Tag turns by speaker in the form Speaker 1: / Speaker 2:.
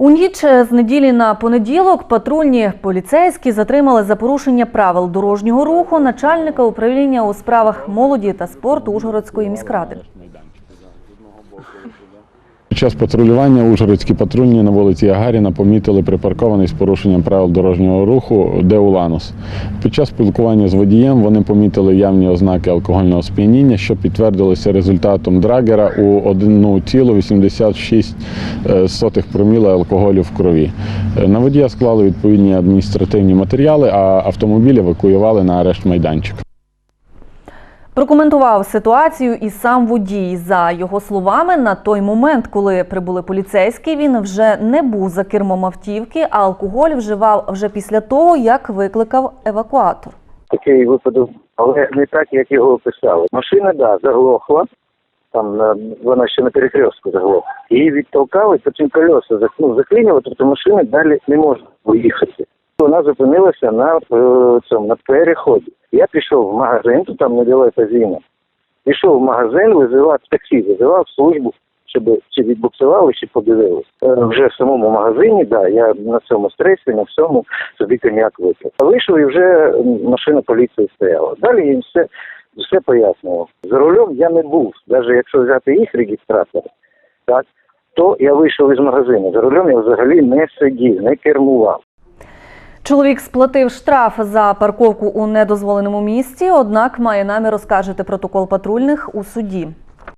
Speaker 1: У ніч з неділі на понеділок патрульні поліцейські затримали за порушення правил дорожнього руху начальника управління у справах молоді та спорту Ужгородської міськради.
Speaker 2: Під час патрулювання ужгородські патрульні на вулиці Гагаріна помітили припаркований з порушенням правил дорожнього руху Деуланус. Під час спілкування з водієм вони помітили явні ознаки алкогольного сп'яніння, що підтвердилося результатом драгера у 1,86 е, проміла алкоголю в крові. Е, На водія склали відповідні адміністративні матеріали, а автомобіль евакуювали на арешт майданчик.
Speaker 1: Прокоментував ситуацію і сам водій. За його словами, на той момент, коли прибули поліцейські, він вже не був за кермом автівки, а алкоголь вживав вже після того, як викликав евакуатор.
Speaker 3: такий випадок, але не так, як його описали. Машина, да, заглохла. Там на, вона ще на перекрестку заглохла. Її відтолкали, потім колеса ну, заклинило, тобто машина далі не може поїхати. Вона зупинилася на е, цьому на переході. Я пішов в магазин, тут там недалеко зіна. Пішов в магазин, визивав таксі, визивав службу, щоб чи відбуксували, чи подивилися. Е, вже в самому магазині, да, я на цьому стресі, на всьому собі коньяк випив. Вийшов і вже машина поліції стояла. Далі їм все, все пояснював. За рулем я не був, навіть якщо взяти їх реєстратор, так, то я вийшов із магазину. За рулем я взагалі не сидів, не кермував.
Speaker 1: Чоловік сплатив штраф за парковку у недозволеному місці, однак має намір розкажити протокол патрульних у суді.